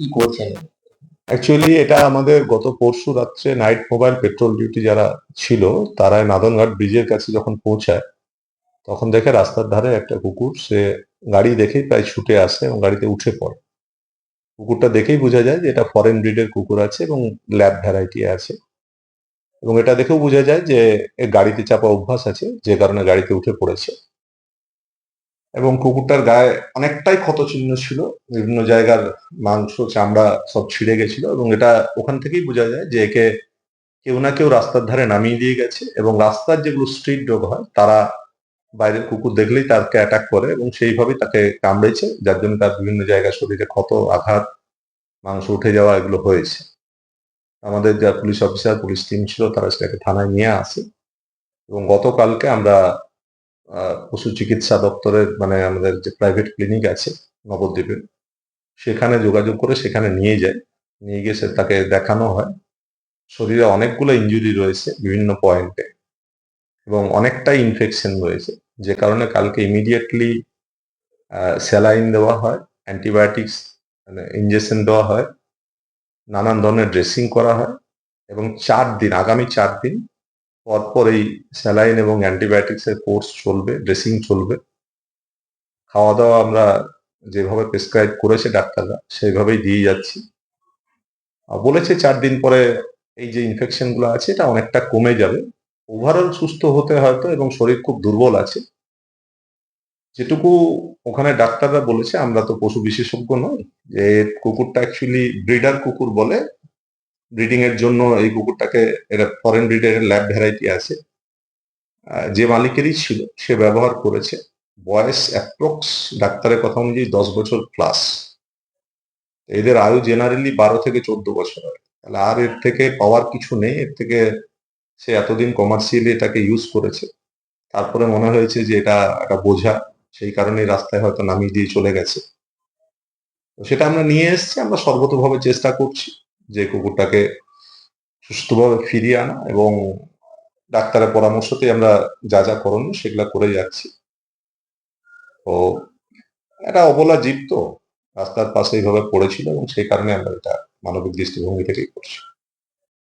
কি করছেন? অ্যাকচুয়ালি এটা আমাদের গত পরশু রাত্রে নাইট মোবাইল পেট্রোল ডিউটি যারা ছিল তারা নাদনঘাট ব্রিজের কাছে যখন পৌঁছায়, তখন দেখে রাস্তার ধারে একটা কুকুর, সে গাড়ি দেখেই প্রায় ছুটে আসে এবং গাড়িতে উঠে পড়ে। কুকুরটা দেখেই বোঝা যায় যে এটা ফরেন ব্রিডের কুকুর আছে এবং ল্যাব ভ্যারাইটি আছে। এবং এটা দেখেও বোঝা যায় যে গাড়িতে চাপা অভ্যাস আছে, যে কারণে গাড়িতে উঠে পড়েছে। এবং কুকুরটার গায়ে অনেকটাই ক্ষতচিহ্ন ছিল। বিভিন্ন জায়গার মাংস, চামড়া সব ছিঁড়ে গেছিল এবং এটা ওখান থেকেই বোঝা যায় যে একে কেউ না কেউ রাস্তার ধারে নামিয়ে দিয়ে গেছে এবং রাস্তার যেগুলো স্ট্রিট ডগ হয়, তারা বাইরের কুকুর দেখলেই তাকে অ্যাটাক করে এবং সেইভাবেই তাকে কামড়েছে, যার জন্য তার বিভিন্ন জায়গায় শরীরে ক্ষত, আঘাত, মাংস উঠে যাওয়া এগুলো হয়েছে। আমাদের যা পুলিশ অফিসার পুলিশ টিম ছিল, তারা সেটাকে থানায় নিয়ে আসে। এবং গতকালকে আমরা পশু চিকিৎসা দপ্তরের মানে আমাদের যে প্রাইভেট ক্লিনিক আছে, নবদ্বীপে, সেখানে যোগাযোগ করে সেখানে নিয়ে যায়। নিয়ে গিয়ে তাকে দেখানো হয়। শরীরে অনেকগুলো ইনজুরি রয়েছে বিভিন্ন পয়েন্টে এবং অনেকটাই ইনফেকশন রয়েছে। যে কারণে কালকে ইমিডিয়েটলি স্যালাইন দেওয়া হয় অ্যান্টিবায়োটিক্স মানে ইঞ্জেকশন দেওয়া হয়। নানান ধরনের ড্রেসিং করা হয়। এবং চার দিন, আগামী চার দিন পরপর এই স্যালাইন এবং অ্যান্টিবায়োটিক্স এর কোর্স চলবে, ড্রেসিং চলবে। খাওয়া দাওয়া আমরা যেভাবে প্রেসক্রাইব করেছে ডাক্তাররা, সেইভাবেই দিয়ে যাচ্ছি। বলেছে চার দিন পরে এই যে ইনফেকশনগুলো আছে, এটা অনেকটা কমে যাবে। ওভারঅল সুস্থ হতে হয়তো এবং শরীর খুব দুর্বল আছে। যেটুকু ওখানে ডাক্তাররা বলেছে, আমরা তো পশু বিশেষজ্ঞ নই, যে কুকুরটা অ্যাকচুয়ালি ব্রিডার কুকুর বলে ব্রিডিং এর জন্য এই কুকুরটাকে এটা ফরেন ব্রিডের ল্যাব ভ্যারাইটি আছে। যে মালিকেরই ছিল সে ব্যবহার করেছে, বয়স অ্যাপ্রক্স ডাক্তারের কথা অনুযায়ী দশ বছর প্লাস এদের আয়ু জেনারেলি বারো থেকে চোদ্দ বছর হয়। তাহলে আর এর থেকে পাওয়ার কিছু নেই, এর থেকে সে এতদিন কমার্শিয়ালি এটাকে ইউজ করেছে। তারপরে মনে হয়েছে যে এটা একটা বোঝা, সেই কারণেই রাস্তায় হয়তো নামিয়ে দিয়ে চলে গেছে। তো সেটা আমরা নিয়ে এসেছি, আমরা সর্বতভাবে চেষ্টা করছি। যে কুকুরটাকে সুস্থভাবে ফিরিয়ে আনা এবং ডাক্তারের পরামর্শতে আমরা যা যা করণীয় সেগুলো করে যাচ্ছি। তো এটা অবলা জীব তো, রাস্তার পাশে এইভাবে পড়েছিল এবং সেই কারণে আমরা এটা মানবিক দৃষ্টিভঙ্গি থেকেই করছি।